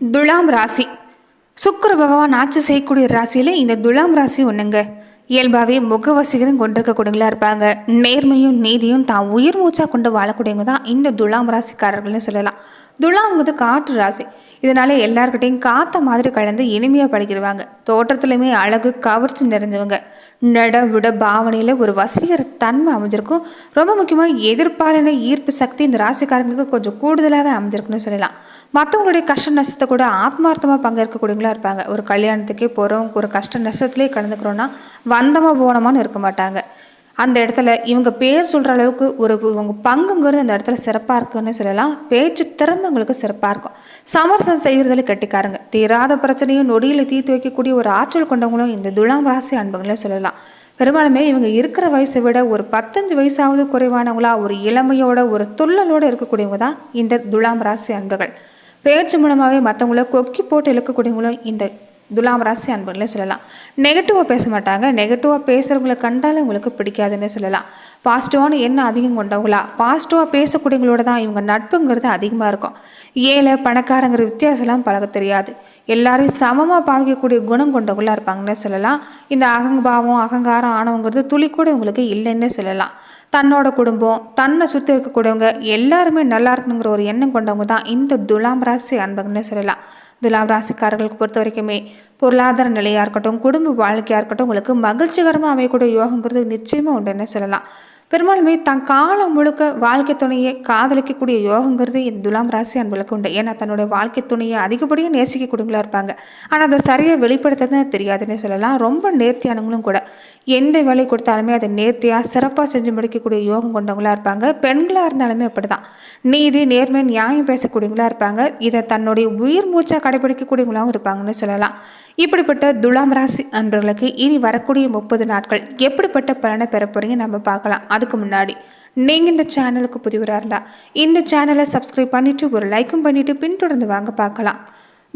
துலாம் ராசி. சுக்கர பகவான் ஆட்சி செய்யக்கூடிய ராசியில் இந்த துலாம் ராசி ஒன்றுங்க இயல்பாகவே முகவசிகரும் கொண்டிருக்கக்கூடியவங்களா இருப்பாங்க. நேர்மையும் நீதியும் தான் உயிர் மூச்சாக கொண்டு வாழக்கூடியவங்க தான் இந்த துலாம் ராசிக்காரர்கள்னு சொல்லலாம். துலாங்குது காற்று ராசி. இதனால எல்லார்கிட்டையும் காத்த மாதிரி கலந்து இனிமையாக பழகிடுவாங்க. தோற்றத்துலையுமே அழகு கவர்ச்சி நிறைஞ்சவங்க. நட விட பாவனையில் ஒரு வசீகர தன்மை அமைஞ்சிருக்கும். ரொம்ப முக்கியமாக எதிர்ப்பாலின ஈர்ப்பு சக்தி இந்த ராசிக்காரங்களுக்கு கொஞ்சம் கூடுதலாகவே அமைஞ்சிருக்குன்னு சொல்லலாம். மற்றவங்களுடைய கஷ்ட நஷ்டத்தை கூட ஆத்மார்த்தமாக பங்கேற்கக்கூடியவங்களா இருப்பாங்க. ஒரு கல்யாணத்துக்கே போகிறோம் ஒரு கஷ்ட நஷ்டத்துலேயே கலந்துக்கிறோன்னா வந்தமா போனோமான்னு இருக்க மாட்டாங்க. அந்த இடத்துல இவங்க பேர் சொல்கிற அளவுக்கு ஒரு இவங்க பங்குங்கிறது அந்த இடத்துல சிறப்பாக இருக்குன்னு சொல்லலாம். பேச்சு திறமை உங்களுக்கு சிறப்பாக இருக்கும். சமரசம் செய்கிறதுல கெட்டிக்காருங்க. தீராத பிரச்சனையும் நொடியில் தீர்த்து வைக்கக்கூடிய ஒரு ஆற்றல் கொண்டவங்களும் இந்த துலாம் ராசி அன்புங்களே சொல்லலாம். பெரும்பாலுமே இவங்க இருக்கிற வயசை விட ஒரு பத்தஞ்சு வயசாவது குறைவானவங்களா ஒரு இளமையோட ஒரு துள்ளலோடு இருக்கக்கூடியவங்க தான் இந்த துலாம் ராசி அன்புகள் பேச்சு மூலமாகவே மற்றவங்கள கொக்கி போட்டு இழுக்கக்கூடியவங்களும் இந்த துலாம் ராசி அன்பர்களே சொல்லலாம். நெகட்டிவாக பேச மாட்டாங்க. நெகட்டிவாக பேசுகிறவங்களை கண்டாலும் உங்களுக்கு பிடிக்காதுன்னு சொல்லலாம். பாசிட்டிவான எண்ணம் அதிகம் கொண்டவங்களா? பாசிட்டிவாக பேசக்கூடியவங்களோட தான் இவங்க நட்புங்கிறது அதிகமாக இருக்கும். ஏழை பணக்காரங்கிற வித்தியாசம்லாம் பழக தெரியாது. எல்லாரையும் சமமாக பாவிக்கக்கூடிய குணம் கொண்டவங்களா இருப்பாங்கன்னு சொல்லலாம். இந்த அகங்பாவம் அகங்காரம் ஆனவங்கிறது துளி கூட உங்களுக்கு இல்லைன்னு சொல்லலாம். தன்னோட குடும்பம் தன்னை சுற்றி இருக்கக்கூடியவங்க எல்லாருமே நல்லா இருக்கணுங்கிற ஒரு எண்ணம் கொண்டவங்க தான் இந்த துலாம் ராசி அன்பங்கன்னு சொல்லலாம். துலாம் ராசிக்காரர்களுக்கு பொறுத்த வரைக்குமே பொருளாதார நிலையாக இருக்கட்டும் குடும்ப வாழ்க்கையாக இருக்கட்டும் உங்களுக்கு மகிழ்ச்சிகரமாக அமையக்கூடிய யோகங்கிறது நிச்சயமாக உண்டுன்னு சொல்லலாம். பெரும்பாலுமே தன் காலம் முழுக்க வாழ்க்கை துணையை காதலிக்கக்கூடிய யோகங்கிறது இந்த துலாம் ராசி அன்புகளுக்கு உண்டு. ஏன்னா தன்னுடைய வாழ்க்கை துணையை அதிகப்படியாக நேசிக்கக்கூடியவங்களா இருப்பாங்க. ஆனால் அதை சரியாக வெளிப்படுத்துறது தெரியாதுன்னு சொல்லலாம். ரொம்ப நேர்த்தியானவங்களும் கூட. எந்த வேலை கொடுத்தாலுமே அதை நேர்த்தியாக சிறப்பாக செஞ்சு முடிக்கக்கூடிய யோகம் கொண்டவங்களா இருப்பாங்க. பெண்களாக இருந்தாலுமே அப்படி தான் நீதி நேர்மை நியாயம் பேசக்கூடியவங்களா இருப்பாங்க. இதை தன்னுடைய உயிர் மூச்சாக கடைபிடிக்கக்கூடியவங்களாகவும் இருப்பாங்கன்னு சொல்லலாம். இப்படிப்பட்ட துலாம் ராசி அன்பர்களுக்கு இனி வரக்கூடிய முப்பது நாட்கள் எப்படிப்பட்ட பலனை பெற நம்ம பார்க்கலாம். அதுக்கு முன்னாடி நீங்கள் இந்த சேனலுக்கு புதிவராக இருந்தால் இந்த சேனலை சப்ஸ்கிரைப் பண்ணிவிட்டு ஒரு லைக்கும் பண்ணிவிட்டு பின்தொடர்ந்து வாங்க பார்க்கலாம்.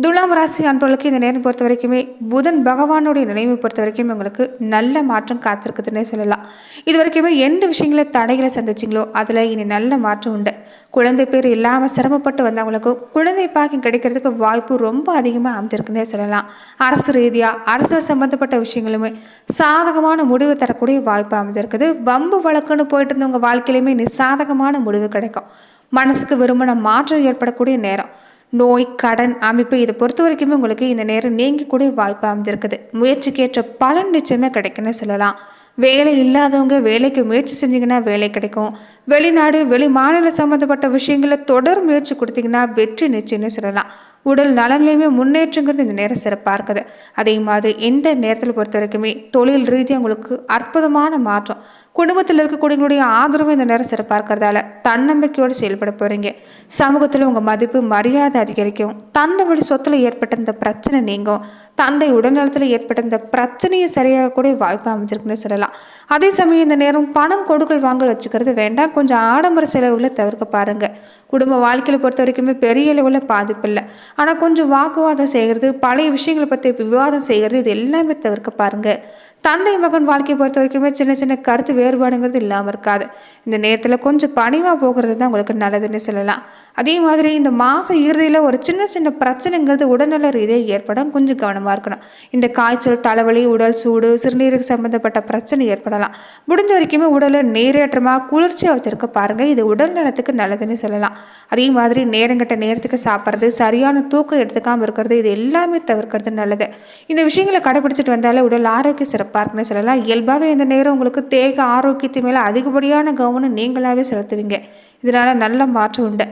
துலாம் ராசி அன்பர்களுக்கு இந்த நேரம் பொறுத்த வரைக்குமே புதன் பகவானுடைய நினைவை பொறுத்த வரைக்கும் உங்களுக்கு நல்ல மாற்றம் காத்திருக்குதுன்னே சொல்லலாம். இது வரைக்குமே எந்த விஷயங்கள தடைகளை சந்திச்சிங்களோ அதில் இனி நல்ல மாற்றம் உண்டு. குழந்தை பேர் இல்லாமல் சிரமப்பட்டு வந்தவங்களுக்கும் குழந்தை பாக்கியம் கிடைக்கிறதுக்கு வாய்ப்பு ரொம்ப அதிகமாக அமைஞ்சிருக்குன்னே சொல்லலாம். அரசு ரீதியாக அரசியல் சம்மந்தப்பட்ட விஷயங்களுமே சாதகமான முடிவு தரக்கூடிய வாய்ப்பு அமைஞ்சிருக்குது. வம்பு வழக்குன்னு போயிட்டு இருந்தவங்க வாழ்க்கையிலுமே இனி சாதகமான முடிவு கிடைக்கும். மனசுக்கு விரும்பின மாற்றம் ஏற்படக்கூடிய நேரம். நோய் கடன் அமைப்பு இதை பொறுத்த வரைக்குமே உங்களுக்கு இந்த நேரம் நீங்கக்கூடிய வாய்ப்பு அமைஞ்சிருக்குது. முயற்சிக்கேற்ற பலன் நிச்சயமே கிடைக்குன்னு சொல்லலாம். வேலை இல்லாதவங்க வேலைக்கு முயற்சி செஞ்சிங்கன்னா வேலை கிடைக்கும். வெளிநாடு வெளி மாநில சம்மந்தப்பட்ட விஷயங்களை தொடர் முயற்சி கொடுத்தீங்கன்னா வெற்றி நிச்சயம்னு சொல்லலாம். உடல் நலன்லையுமே முன்னேற்றங்கிறது இந்த நேரம் சிறப்பாக இருக்குது. அதே மாதிரி எந்த நேரத்தில் பொறுத்த வரைக்குமே தொழில் ரீதியாக உங்களுக்கு அற்புதமான மாற்றம். குடும்பத்தில் இருக்கக்கூடியவங்களுடைய ஆதரவு இந்த நேரம் சிறப்பாக இருக்கிறதால தன்னம்பிக்கையோடு செயல்பட போகிறீங்க சமூகத்தில் உங்கள் மதிப்பு மரியாதை அதிகரிக்கும். தந்தை வழி சொத்தில் ஏற்பட்ட இந்த பிரச்சனை நீங்கும். தந்தை உடல்நலத்தில் ஏற்பட்ட இந்த பிரச்சனையை சரியாகக்கூடிய வாய்ப்பு அமைஞ்சிருக்குன்னு சொல்லலாம். அதே சமயம் இந்த நேரம் பணம் கொடுக்கல் வாங்கல் வச்சுக்கிறது வேண்டாம். கொஞ்சம் ஆடம்பர செலவுகளை தவிர்க்க பாருங்க. குடும்ப வாழ்க்கையில் பொறுத்த வரைக்குமே பெரிய அளவில் பாதிப்பு இல்லை. ஆனால் கொஞ்சம் வாக்குவாதம் செய்கிறது பழைய விஷயங்களை பற்றி விவாதம் செய்கிறது இது எல்லாமே தவிர்க்க பாருங்கள் தந்தை மகன் வாழ்க்கையை பொறுத்த வரைக்குமே சின்ன சின்ன கருத்து வேறுபாடுங்கிறது இல்லாமல் இருக்காது. இந்த நேரத்தில் கொஞ்சம் பணிவாக போகிறது தான் உங்களுக்கு நல்லதுன்னு சொல்லலாம். அதே மாதிரி இந்த மாதம் இறுதியில் ஒரு சின்ன சின்ன பிரச்சனைங்கிறது உடல்நல ரீதியாக ஏற்படும் கொஞ்சம் கவனமாக இருக்கணும். இந்த காய்ச்சல் தலைவலி உடல் சூடு சிறுநீருக்கு சம்மந்தப்பட்ட பிரச்சனை ஏற்படலாம். முடிஞ்ச வரைக்குமே உடலை நேரேற்றமாக குளிர்ச்சியாக வச்சுருக்க பாருங்கள் இது உடல் நலத்துக்கு நல்லதுன்னு சொல்லலாம். அதே மாதிரி நேரங்கிட்ட நேரத்துக்கு சாப்பிட்றது சரியான தூக்கம் எடுத்துக்காமல் இருக்கிறது இது எல்லாமே தவிர்க்கிறது நல்லது. இந்த விஷயங்களை கடைபிடிச்சிட்டு வந்தாலே உடல் ஆரோக்கியம் சிறப்பாக இருக்குன்னு சொல்லலாம். இயல்பாகவே இந்த நேரம் உங்களுக்கு தேக ஆரோக்கியத்து மேலே அதிகப்படியான கவனம் நீங்களாகவே செலுத்துவீங்க. இதனால் நல்ல மாற்றம் உண்டு.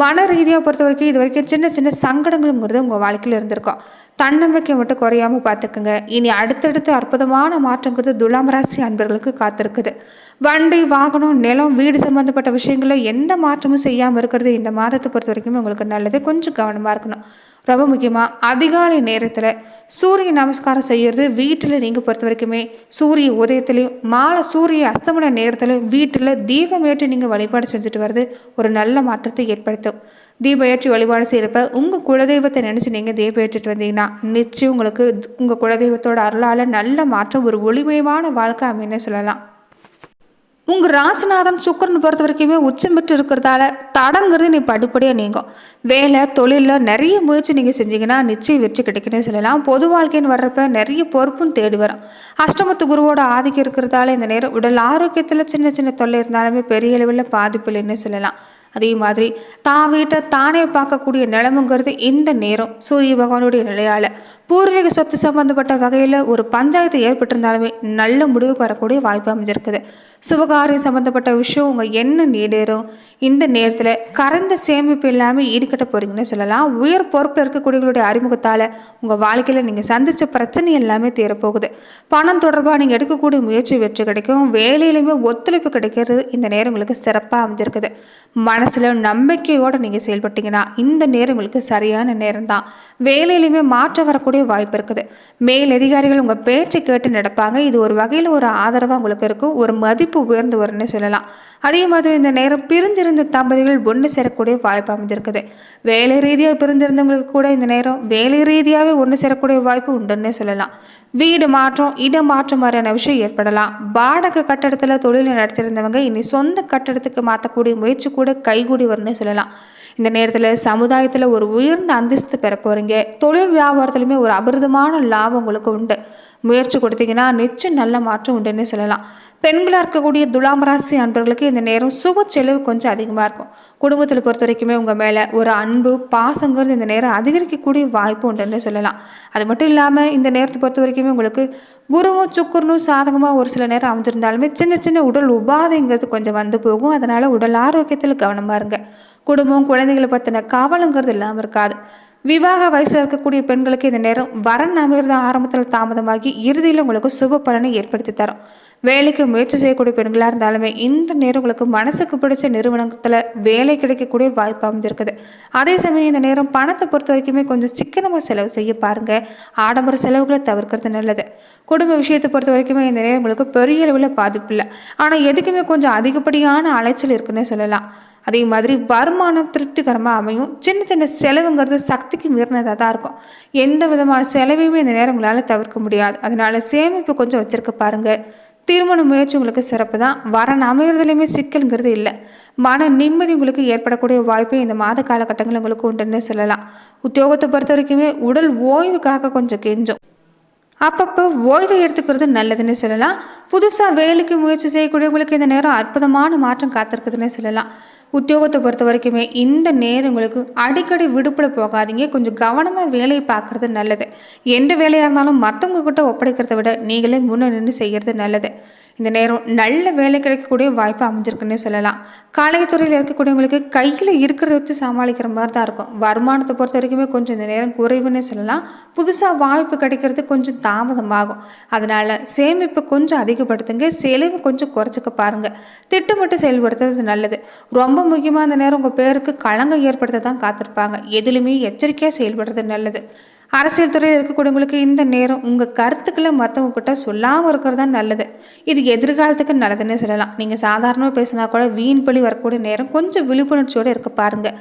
மன ரீதியாக பொறுத்த வரைக்கும் இது வரைக்கும் சின்ன சின்ன சங்கடங்கள்ங்கிறது உங்கள் வாழ்க்கையில் இருந்திருக்கும். தன்னம்பிக்கை மட்டும் குறையாமல் பார்த்துக்குங்க. இனி அடுத்தடுத்து அற்புதமான மாற்றங்கிறது துலாம் ராசி அன்பர்களுக்கு காத்திருக்குது. வண்டி வாகனம் நிலம் வீடு சம்மந்தப்பட்ட விஷயங்களில் எந்த மாற்றமும் செய்யாமல் இருக்கிறது இந்த மாதத்தை பொறுத்த வரைக்கும் உங்களுக்கு நல்லது. கொஞ்சம் கவனமாக இருக்கணும். ரொம்ப முக்கியமாக அதிகாலை நேரத்தில் சூரிய நமஸ்காரம் செய்கிறது வீட்டில் நீங்கள் பொறுத்த வரைக்குமே சூரிய உதயத்துலேயும் மாலை சூரிய அஸ்தமன நேரத்தில் வீட்டில் தீபம் ஏற்றி நீங்கள் வழிபாடு செஞ்சுட்டு வர்றது ஒரு நல்ல மாற்றத்தை ஏற்படுத்தும். தீபம் ஏற்றி வழிபாடு செய்கிறப்ப உங்கள் குலதெய்வத்தை நினச்சி நீங்கள் தீபம் ஏற்றிட்டு வந்தீங்கன்னா நிச்சயம் உங்களுக்கு உங்கள் குலதெய்வத்தோட அருளால் நல்ல மாற்றம் ஒரு ஒளிமயமான வாழ்க்கை அப்படின்னு சொல்லலாம். உங்கள் ராசிநாதன் சுக்கரன் பொறுத்த வரைக்குமே உச்சம் பெற்று இருக்கிறதால தடங்கிறது நீ படிப்படியாக நீங்கும். வேலை தொழிலில் நிறைய முயற்சி நீங்கள் செஞ்சீங்கன்னா நிச்சயம் வெற்றி கிடைக்குன்னு சொல்லலாம். பொது வாழ்க்கைன்னு வர்றப்ப நிறைய பொறுப்பும் தேடி வரும். அஷ்டமத்து குருவோட ஆதிக்கம் இருக்கிறதால இந்த நேரம் உடல் ஆரோக்கியத்தில் சின்ன சின்ன தொல்லை இருந்தாலுமே பெரிய அளவில் பாதிப்பு இல்லைன்னு சொல்லலாம். அதே மாதிரி தான் வீட்டை தானே பார்க்கக்கூடிய நிலமுங்கிறது இந்த நேரம். சூரிய பகவானுடைய நிலையால் பூர்வீக சொத்து சம்பந்தப்பட்ட வகையில் ஒரு பஞ்சாயத்து ஏற்பட்டிருந்தாலுமே நல்ல முடிவுக்கு வரக்கூடிய வாய்ப்பு அமைஞ்சிருக்குது. சுபகாரியம் சம்பந்தப்பட்ட விஷயம் உங்கள் என்ன நீடேறும். இந்த நேரத்தில் கறந்த சேமிப்பு இல்லாமல் ஈடுகட்ட போகிறீங்கன்னு சொல்லலாம். உயர் பொறுப்பில் இருக்கக்கூடியவங்களுடைய அறிமுகத்தால் உங்கள் வாழ்க்கையில் நீங்கள் சந்தித்த பிரச்சனை எல்லாமே தீரப்போகுது. பணம் தொடர்பாக நீங்கள் எடுக்கக்கூடிய முயற்சி வெற்றி கிடைக்கும். வேலையிலுமே ஒத்துழைப்பு கிடைக்கிறது இந்த நேரம் உங்களுக்கு சிறப்பாக அமைஞ்சிருக்குது. மனசில் நம்பிக்கையோடு நீங்கள் செயல்பட்டீங்கன்னா இந்த நேரம் உங்களுக்கு சரியான நேரம் தான் வேலையிலையுமே மாற்றம் வரக்கூடிய வாய்ப்பு இருக்குது. மேல் அதிகாரிகள் உங்கள் பேச்சை கேட்டு நடப்பாங்க. இது ஒரு வகையில் ஒரு ஆதரவாக உங்களுக்கு இருக்கும். ஒரு மதிப்பு உயர்ந்து வரும்னு சொல்லலாம். அதே மாதிரி இந்த நேரம் பிரிஞ்சிருந்த தம்பதிகள் ஒன்று சேரக்கூடிய வாய்ப்பு அமைஞ்சிருக்குது. வேலை ரீதியாக பிரிஞ்சிருந்தவங்களுக்கு கூட இந்த நேரம் வேலை ரீதியாகவே ஒன்று சேரக்கூடிய வாய்ப்பு உண்டுன்னே சொல்லலாம். வீடு மாற்றம் இடம் மாற்றம் மாதிரியான விஷயம் ஏற்படலாம். வாடகை கட்டடத்தில் தொழில் நடத்தியிருந்தவங்க இனி சொந்த கட்டடத்துக்கு மாற்றக்கூடிய முயற்சி கூட கைகூடி வரும்னே சொல்லலாம். இந்த நேரத்தில் சமுதாயத்தில் ஒரு உயர்ந்த அந்தஸ்து பெற போகிறீங்க தொழில் வியாபாரத்துலையுமே ஒரு அபரிதமான லாபம் உங்களுக்கு உண்டு. முயற்சி கொடுத்தீங்கன்னா நிச்சயம் நல்ல மாற்றம் உண்டுன்னு சொல்லலாம். பெண்களாக இருக்கக்கூடிய துலாம் ராசி அன்பர்களுக்கு இந்த நேரம் சுப செலவு கொஞ்சம் அதிகமாக இருக்கும். குடும்பத்தில் பொறுத்த வரைக்குமே உங்கள் மேலே ஒரு அன்பு பாசங்கிறது இந்த நேரம் அதிகரிக்கக்கூடிய வாய்ப்பு உண்டுன்னு சொல்லலாம். அது மட்டும் இல்லாமல் இந்த நேரத்தை பொறுத்த வரைக்குமே உங்களுக்கு குருவும் சுக்கரனும் சாதகமாக ஒரு சில நேரம் அமைஞ்சிருந்தாலுமே சின்ன சின்ன உடல் உபாதைங்கிறது கொஞ்சம் வந்து போகும். அதனால் உடல் ஆரோக்கியத்தில் கவனமாக இருங்க. குடும்பம் குழந்தைகளை பற்றின கவலைங்கிறது இல்லாமல் இருக்காது. விவாக வயசில் இருக்கக்கூடிய பெண்களுக்கு இந்த நேரம் வரன் அமைகிறது ஆரம்பத்தில் தாமதமாகி இறுதியில் உங்களுக்கு சுப பலனை ஏற்படுத்தி தரும். வேலைக்கு முயற்சி செய்யக்கூடிய பெண்களாக இருந்தாலுமே இந்த நேரம் உங்களுக்கு மனசுக்கு பிடிச்ச நிறுவனத்தில் வேலை கிடைக்கக்கூடிய வாய்ப்பு அமைஞ்சிருக்குது. அதே சமயம் இந்த நேரம் பணத்தை பொறுத்த வரைக்குமே கொஞ்சம் சிக்கனமாக செலவு செய்ய பாருங்கள் ஆடம்பர செலவுகளை தவிர்க்கிறது நல்லது. குடும்ப விஷயத்தை பொறுத்த வரைக்குமே இந்த நேரம் உங்களுக்கு பெரிய அளவில் பாதிப்பு இல்லை. ஆனால் எதுக்குமே கொஞ்சம் அதிகப்படியான அலைச்சல் இருக்குன்னே சொல்லலாம். அதே மாதிரி வருமானம் திருப்திகரமாக அமையும். சின்ன சின்ன செலவுங்கிறது சக்திக்கு மீறினதாக தான் இருக்கும். எந்த விதமான செலவையுமே இந்த நேரம் உங்களால் தவிர்க்க முடியாது. அதனால் சேமிப்பு கொஞ்சம் வச்சிருக்க பாருங்கள் திருமண முயற்சி உங்களுக்கு சிறப்பு தான். வரன் அமைகிறதுலையுமே சிக்கல்ங்கிறது இல்லை. மன நிம்மதி உங்களுக்கு ஏற்படக்கூடிய வாய்ப்பு இந்த மாத காலகட்டங்கள் உங்களுக்கு உண்டுன்னு சொல்லலாம். உத்தியோகத்தை பொறுத்த வரைக்குமே உடல் ஓய்வுக்காக கொஞ்சம் கெஞ்சும். அப்பப்போ ஓய்வு எடுத்துக்கிறது நல்லதுன்னு சொல்லலாம். புதுசாக வேலைக்கு முயற்சி செய்யக்கூடியவங்களுக்கு இந்த நேரம் அற்புதமான மாற்றம் காத்திருக்குதுன்னு சொல்லலாம். உத்தியோகத்தை பொறுத்த வரைக்குமே இந்த நேரம் உங்களுக்கு அடிக்கடி விடுப்பில் போகாதீங்க. கொஞ்சம் கவனமாக வேலையை பார்க்குறது நல்லது. எந்த வேலையாக இருந்தாலும் மற்றவங்க கிட்ட ஒப்படைக்கிறத விட நீங்களே முன்னே நின்று செய்கிறது நல்லது. இந்த நேரம் நல்ல வேலை கிடைக்கக்கூடிய வாய்ப்பு அமைஞ்சிருக்குன்னே சொல்லலாம். காலகத்துறையில் இருக்கக்கூடியவங்களுக்கு கையில் இருக்கிறத வச்சு சமாளிக்கிற மாதிரி தான் இருக்கும். வருமானத்தை பொறுத்த வரைக்குமே கொஞ்சம் இந்த நேரம் குறைவுன்னே சொல்லலாம். புதுசாக வாய்ப்பு கிடைக்கிறது கொஞ்சம் தாமதமாகும். அதனால் சேமிப்பு கொஞ்சம் அதிகப்படுத்துங்க. செலவு கொஞ்சம் குறைச்சிக்க பாருங்கள் திட்டமிட்டு செயல்படுத்துறது நல்லது. ரொம்ப முக்கியமாக இந்த நேரம் உங்கள் பேருக்கு களங்கம் ஏற்படுத்த தான் காத்திருப்பாங்க. எதுலையுமே எச்சரிக்கையாக செயல்படுறது நல்லது. அரசியல் துறையில் இருக்கக்கூடியவங்களுக்கு இந்த நேரம் உங்கள் கருத்துக்களை மற்றவங்க கிட்ட சொல்லாமல் இருக்கிறது தான் நல்லது. இது எதிர்காலத்துக்கு நல்லதுன்னே சொல்லலாம். நீங்கள் சாதாரணமாக பேசினா கூட வீண் பழி வரக்கூடிய நேரம் கொஞ்சம் விழிப்புணர்ச்சியோடு இருக்க பாருங்கள்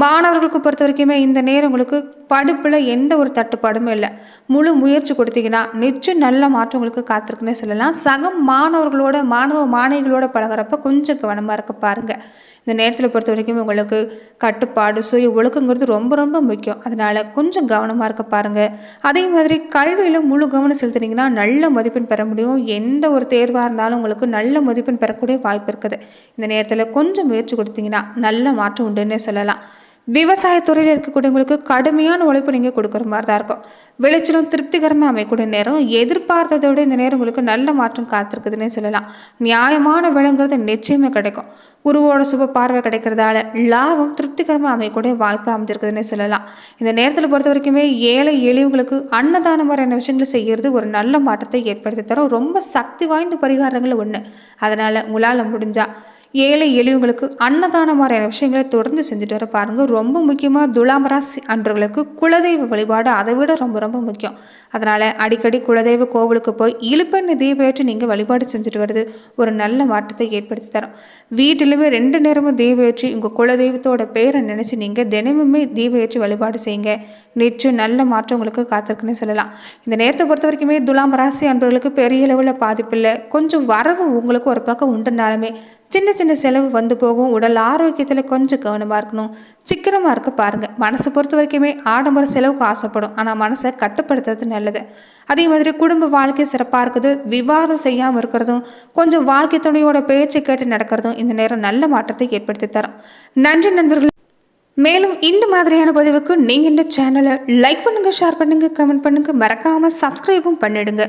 மாணவர்களுக்கு பொறுத்த வரைக்குமே இந்த நேரம் உங்களுக்கு படிப்பில் எந்த ஒரு தட்டுப்பாடுமே இல்லை. முழு முயற்சி கொடுத்தீங்கன்னா நிச்சயம் நல்ல மாற்றம் உங்களுக்கு காத்திருக்குன்னே சொல்லலாம். சக மாணவர்களோட மாணவ மாணவிகளோட பழகுறப்ப கொஞ்சம் கவனமாக இருக்க பாருங்கள் இந்த நேரத்தில் பொறுத்த வரைக்கும் உங்களுக்கு கட்டுப்பாடு சுய ஒழுக்கங்கிறது ரொம்ப ரொம்ப முக்கியம். அதனால் கொஞ்சம் கவனமாக இருக்க பாருங்கள் அதே மாதிரி கல்வியில் முழு கவனம் செலுத்துனீங்கன்னா நல்ல மதிப்பெண் பெற முடியும். எந்த ஒரு தேர்வாக இருந்தாலும் உங்களுக்கு நல்ல மதிப்பெண் பெறக்கூடிய வாய்ப்பு இருக்குது. இந்த நேரத்தில் கொஞ்சம் முயற்சி கொடுத்தீங்கன்னா நல்ல மாற்றம் உண்டுன்னே சொல்லலாம். விவசாயத்துறையில் இருக்கக்கூடியவங்களுக்கு கடுமையான உழைப்பு நீங்கள் கொடுக்குற மாதிரி தான் இருக்கும். விளைச்சலும் திருப்திகரமாக அமையக்கூடிய நேரம் எதிர்பார்த்ததை விட இந்த நேரம் உங்களுக்கு நல்ல மாற்றம் காத்திருக்குதுன்னே சொல்லலாம். நியாயமான விலைங்கிறது நிச்சயமே கிடைக்கும். குருவோட சுப பார்வை கிடைக்கிறதால லாபம் திருப்திகரமாக அமையக்கூடிய வாய்ப்பு அமைஞ்சிருக்குதுன்னே சொல்லலாம். இந்த நேரத்தில் பொறுத்த வரைக்குமே ஏழை எளியவங்களுக்கு அன்னதானம் மாதிரியான விஷயங்களை செய்கிறது ஒரு நல்ல மாற்றத்தை ஏற்படுத்தி தரும். ரொம்ப சக்தி வாய்ந்த பரிகாரங்கள் ஒன்று அதனால் உங்களால் முடிஞ்சால் ஏழை எளியவங்களுக்கு அன்னதானம் மாதிரியான விஷயங்களை தொடர்ந்து செஞ்சுட்டு வர பாருங்க. ரொம்ப முக்கியமாக துலாம் ராசி அன்றவர்களுக்கு குலதெய்வ வழிபாடு அதை விட ரொம்ப ரொம்ப முக்கியம். அதனால் அடிக்கடி குலதெய்வ கோவிலுக்கு போய் இழுப்பெண்ணை தீபேற்று நீங்கள் வழிபாடு செஞ்சுட்டு வருது ஒரு நல்ல மாற்றத்தை ஏற்படுத்தி தரும். வீட்டிலுமே ரெண்டு நேரமும் தீபேற்றி உங்கள் குலதெய்வத்தோட பேரை நினச்சி நீங்கள் தினமுமே தீபேற்றி வழிபாடு செய்யுங்க. நிச்சயம் நல்ல மாற்றம் உங்களுக்கு காத்திருக்குன்னு சொல்லலாம். இந்த நேரத்தை பொறுத்த வரைக்குமே துலாம் ராசி அன்பர்களுக்கு பெரிய அளவில் பாதிப்பில்லை கொஞ்சம் வரவு உங்களுக்கு ஒரு பக்கம் உண்டுனாலுமே சின்ன சின்ன செலவு வந்து போகும். உடல் ஆரோக்கியத்தில் கொஞ்சம் கவனமாக இருக்கணும். சிக்கனமாக இருக்க பாருங்கள் மனசை பொறுத்த வரைக்குமே ஆடம்பர செலவுக்கு ஆசைப்படும். ஆனால் மனசை கட்டுப்படுத்துறது நல்லது. அதே மாதிரி குடும்ப வாழ்க்கை சிறப்பாக இருக்குது. விவாதம் செய்யாமல் இருக்கிறதும் கொஞ்சம் வாழ்க்கை துணையோட பேச்சு கேட்டு நடக்கிறதும் இந்த நேரம் நல்ல மாற்றத்தை ஏற்படுத்தி தரும். நன்றி நண்பர்கள். மேலும் இந்த மாதிரியான பதிவுக்கு நீங்கள் இந்த சேனலை லைக் பண்ணுங்கள் ஷேர் பண்ணுங்கள் கமெண்ட் பண்ணுங்கள் மறக்காமல் சப்ஸ்கிரைபும் பண்ணிடுங்க.